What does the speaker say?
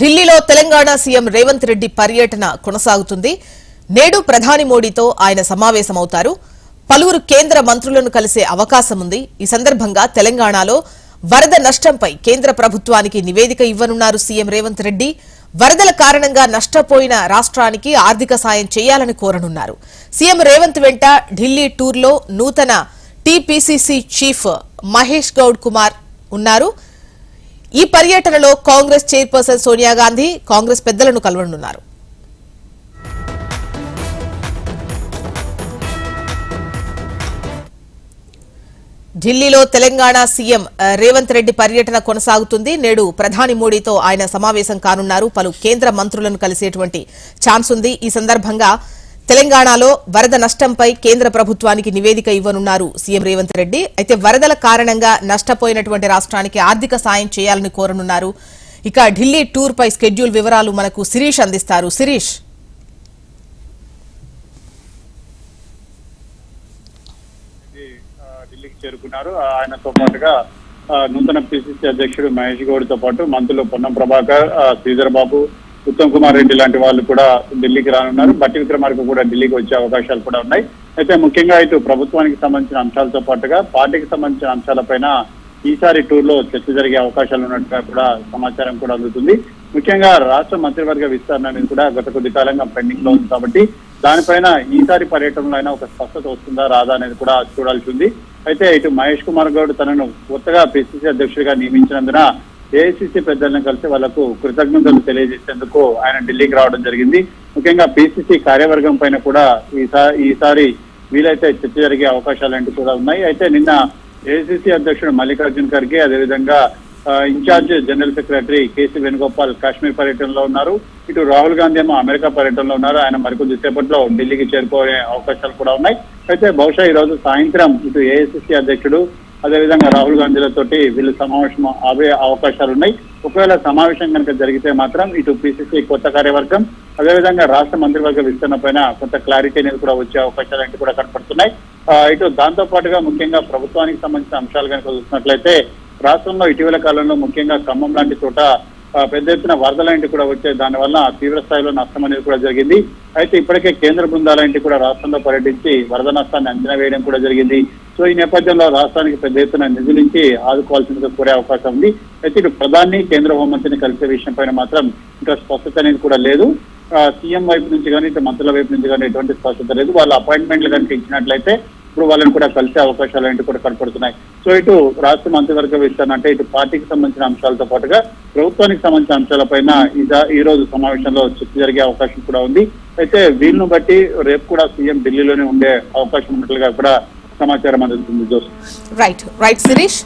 ఢిల్లీలో తెలంగాణ సీఎం రేవంత్ రెడ్డి పర్యటన కొనసాగుతుంది. నేడు ప్రధాని మోడీతో ఆయన సమావేశమవుతారు. పలువురు కేంద్ర మంత్రులను కలిసే అవకాశం ఉంది. ఈ సందర్భంగా తెలంగాణలో వరద నష్టంపై కేంద్ర ప్రభుత్వానికి నివేదిక ఇవ్వనున్నారు సీఎం రేవంత్ రెడ్డి. వరదల కారణంగా నష్టపోయిన రాష్ట్రానికి ఆర్థిక సాయం చేయాలని కోరనున్నారు. సీఎం రేవంత్ వెంట ఢిల్లీ టూర్లో నూతన టీపీసీసీ చీఫ్ మహేష్ గౌడ్ కుమార్ ఉన్నారు. ఈ పర్యటనలో కాంగ్రెస్ చైర్పర్సన్ సోనియా గాంధీ కాంగ్రెస్ పెద్దలను కలవనున్నారు. ఢిల్లీలో తెలంగాణ సీఎం రేవంత్ రెడ్డి పర్యటన కొనసాగుతుంది. నేడు ప్రధాని మోడీతో ఆయన సమావేశం కానున్నారు. పలు కేంద్ర మంత్రులను కలిసేటువంటి ఛాన్స్ ఉంది. ఈ సందర్భంగా తెలంగాణలో వరద నష్టంపై కేంద్ర ప్రభుత్వానికి నివేదిక ఇవ్వనున్నారు సీఎం రేవంత్ రెడ్డి. అయితే వరదల కారణంగా నష్టపోయినటువంటి రాష్ట్రానికి ఆర్థిక సాయం చేయాలని కోరనున్నారు. ఇక ఢిల్లీ టూర్ పై స్కెడ్యూల్ వివరాలు మనకు శిరీష్ అందిస్తారు. శిరీష్. ఢిల్లీకి చేరుకున్నారు. ఆయనతో పాటుగా నూతన పిసిసి అధ్యక్షుడు మహేష్ గౌడ్తో పాటు మంత్రులు పొన్నం ప్రభాకర్ శ్రీధర్ బాబు ఉత్తమ్ కుమార్ రెడ్డి లాంటి వాళ్ళు కూడా ఢిల్లీకి రానున్నారు. బట్టి విక్రమార్క కూడా ఢిల్లీకి వచ్చే అవకాశాలు కూడా ఉన్నాయి. అయితే ముఖ్యంగా ఇటు ప్రభుత్వానికి సంబంధించిన అంశాలతో పాటుగా పార్టీకి సంబంధించిన అంశాలపైన ఈసారి టూర్లో చర్చ జరిగే అవకాశాలు ఉన్నట్టుగా కూడా సమాచారం కూడా అందుతుంది. ముఖ్యంగా రాష్ట్ర మంత్రివర్గ విస్తరణ అనేది కూడా గత కొద్ది కాలంగా పెండింగ్లో ఉంది కాబట్టి దానిపైన ఈసారి పర్యటనలో అయినా ఒక స్పష్టత వస్తుందా రాదా అనేది కూడా చూడాల్సి ఉంది. అయితే ఇటు మహేష్ కుమార్ గౌడ్ తనను కొత్తగా పిసిసి అధ్యక్షుడిగా నియమించినందున ఏఐసిసి పెద్దలను కలిసి వాళ్ళకు కృతజ్ఞతలు తెలియజేసేందుకు ఆయన ఢిల్లీకి రావడం జరిగింది. ముఖ్యంగా పిసిసి కార్యవర్గం పైన కూడా ఈసారి ఈసారి వీలైతే చర్చ జరిగే అవకాశాలు కూడా ఉన్నాయి. అయితే నిన్న ఏఐసిసి అధ్యక్షుడు మల్లికార్జున్ ఖర్గే అదేవిధంగా in charge general secretary KC Venugopal Kashmir పర్యటనలో ఉన్నారు. ఇటు రాహుల్ గాంధీ ఏమో అమెరికా పర్యటనలో ఉన్నారు. ఆయన మరికొద్ది సేపట్లో ఢిల్లీకి చేరుకునే అవకాశాలు కూడా ఉన్నాయి. అయితే బహుశా ఈ రోజు సాయంత్రం ఇటు ఏఐసిసి అధ్యక్షుడు అదేవిధంగా రాహుల్ గాంధీలతో వీళ్ళు సమావేశం అవే అవకాశాలు ఉన్నాయి ఒకవేళ సమావేశం కనుక జరిగితే మాత్రం ఇటు పిసిసి కొత్త కార్యవర్గం అదేవిధంగా రాష్ట్ర మంత్రివర్గ విస్తరణ పైన కొంత క్లారిటీ అనేది కూడా వచ్చే అవకాశాలు అంటే కూడా కనపడుతున్నాయి. ఇటు దాంతో పాటుగా ముఖ్యంగా ప్రభుత్వానికి సంబంధించిన అంశాలు కనుక చూసినట్లయితే రాష్ట్రంలో ఇటీవల కాలంలో ముఖ్యంగా ఖమ్మం లాంటి చోట పెద్ద ఎత్తున వరదలాంటి కూడా వచ్చే దానివల్ల తీవ్ర స్థాయిలో నష్టం అనేది కూడా జరిగింది. అయితే ఇప్పటికే కేంద్ర బృందాలంటి కూడా రాష్ట్రంలో పర్యటించి వరద నష్టాన్ని అంచనా వేయడం కూడా జరిగింది. సో ఈ నేపథ్యంలో రాష్ట్రానికి పెద్ద ఎత్తున నిధులించి ఆదుకోవాల్సిందిగా కోరే అవకాశం ఉంది. అయితే ఇటు ప్రధాని కేంద్ర హోంమంత్రిని కలిసే విషయం పైన మాత్రం ఇంకా స్పష్టత అనేది కూడా లేదు. సీఎం వైపు నుంచి కానీ ఇటు మంత్రుల వైపు నుంచి కానీ ఎటువంటి స్పష్టత లేదు. వాళ్ళ అపాయింట్మెంట్లు కనుక ఇచ్చినట్లయితే ఇప్పుడు వాళ్ళని కూడా కలిసే అవకాశాలు ఏంటి కూడా కనపడుతున్నాయి. సో ఇటు రాష్ట్ర మంత్రివర్గ విస్తరణ అంటే ఇటు పార్టీకి సంబంధించిన అంశాలతో పాటుగా ప్రభుత్వానికి సంబంధించిన అంశాలపైన ఇద- ఈ రోజు సమావేశంలో చర్చ జరిగే అవకాశం కూడా ఉంది. అయితే వీళ్ళను బట్టి రేపు కూడా సీఎం ఢిల్లీలోనే ఉండే అవకాశం ఉన్నట్లుగా కూడా సమాచారం అందుతుంది జోస్. Right right Sirish